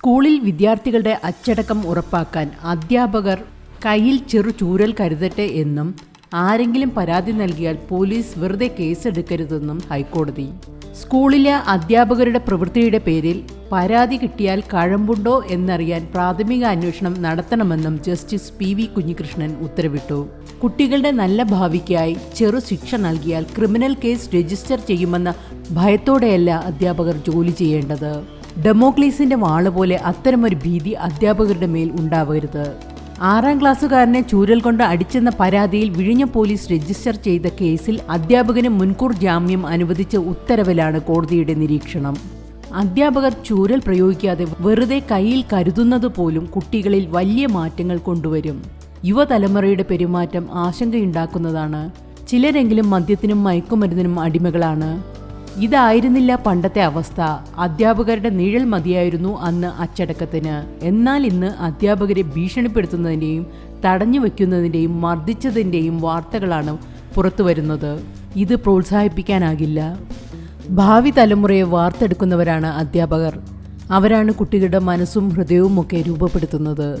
സ്കൂളിൽ വിദ്യാർത്ഥികളുടെ അച്ചടക്കം ഉറപ്പാക്കാൻ അധ്യാപകർ കയ്യിൽ ചെറു ചൂരൽ കരുതട്ടെ എന്നും ആരെങ്കിലും പരാതി നൽകിയാൽ പോലീസ് വെറുതെ കേസെടുക്കരുതെന്നും ഹൈക്കോടതി. സ്കൂളിലെ അധ്യാപകരുടെ പ്രവൃത്തിയുടെ പേരിൽ പരാതി കിട്ടിയാൽ കഴമ്പുണ്ടോ എന്നറിയാൻ പ്രാഥമിക അന്വേഷണം നടത്തണമെന്നും ജസ്റ്റിസ് പി വി കുഞ്ഞികൃഷ്ണൻ ഉത്തരവിട്ടു. കുട്ടികളുടെ നല്ല ഭാവിക്കായി ചെറു ശിക്ഷ നൽകിയാൽ ക്രിമിനൽ കേസ് രജിസ്റ്റർ ചെയ്യുമെന്ന ഭയത്തോടെയല്ല അധ്യാപകർ ജോലി ചെയ്യേണ്ടത്. ഡെമോക്ലീസിന്റെ വാൾ പോലെ അത്തരമൊരു ഭീതി അധ്യാപകരുടെ മേൽ ഉണ്ടാവരുത്. ആറാം ക്ലാസ്സുകാരനെ ചൂരൽ കൊണ്ട് അടിച്ചെന്ന പരാതിയിൽ വിഴിഞ്ഞ പോലീസ് രജിസ്റ്റർ ചെയ്ത കേസിൽ അധ്യാപകന് മുൻകൂർ ജാമ്യം അനുവദിച്ച ഉത്തരവിലാണ് കോടതിയുടെ നിരീക്ഷണം. അധ്യാപകർ ചൂരൽ പ്രയോഗിക്കാതെ വെറുതെ കയ്യിൽ കരുതുന്നത് പോലും കുട്ടികളിൽ വലിയ മാറ്റങ്ങൾ കൊണ്ടുവരും. യുവതലമുറയുടെ പെരുമാറ്റം ആശങ്കയുണ്ടാക്കുന്നതാണ്. ചിലരെങ്കിലും മദ്യത്തിനും മയക്കുമരുന്നിനും അടിമകളാണ്. ഇതായിരുന്നില്ല പണ്ടത്തെ അവസ്ഥ. അധ്യാപകരുടെ നിഴൽ മതിയായിരുന്നു അന്ന് അച്ചടക്കത്തിന്. എന്നാൽ ഇന്ന് അധ്യാപകരെ ഭീഷണിപ്പെടുത്തുന്നതിന്റെയും തടഞ്ഞു വയ്ക്കുന്നതിന്റെയും മർദ്ദിച്ചതിന്റെയും വാർത്തകളാണ് പുറത്തു വരുന്നത് ഇത് പ്രോത്സാഹിപ്പിക്കാനാകില്ല. ഭാവി തലമുറയെ വാർത്തെടുക്കുന്നവരാണ് അധ്യാപകർ. അവരാണ് കുട്ടികളുടെ മനസ്സും ഹൃദയവും ഒക്കെ രൂപപ്പെടുത്തുന്നത്.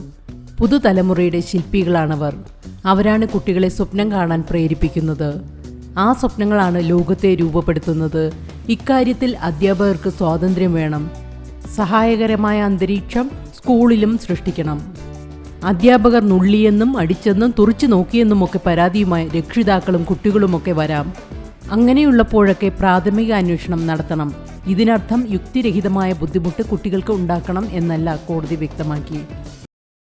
പുതുതലമുറയുടെ ശില്പികളാണവർ. അവരാണ് കുട്ടികളെ സ്വപ്നം കാണാൻ പ്രേരിപ്പിക്കുന്നത്. ആ സ്വപ്നങ്ങളാണ് ലോകത്തെ രൂപപ്പെടുത്തുന്നത്. ഇക്കാര്യത്തിൽ അധ്യാപകർക്ക് സ്വാതന്ത്ര്യം വേണം. സഹായകരമായ അന്തരീക്ഷം സ്കൂളിലും സൃഷ്ടിക്കണം. അധ്യാപകർ നുള്ളിയെന്നും അടിച്ചെന്നും തുറച്ചു നോക്കിയെന്നുമൊക്കെ പരാതിയുമായി രക്ഷിതാക്കളും കുട്ടികളുമൊക്കെ വരാം. അങ്ങനെയുള്ളപ്പോഴൊക്കെ പ്രാഥമിക അന്വേഷണം നടത്തണം. ഇതിനർത്ഥം യുക്തിരഹിതമായ ബുദ്ധിമുട്ട് കുട്ടികൾക്ക് ഉണ്ടാക്കണം എന്നല്ല കോടതി വ്യക്തമാക്കി.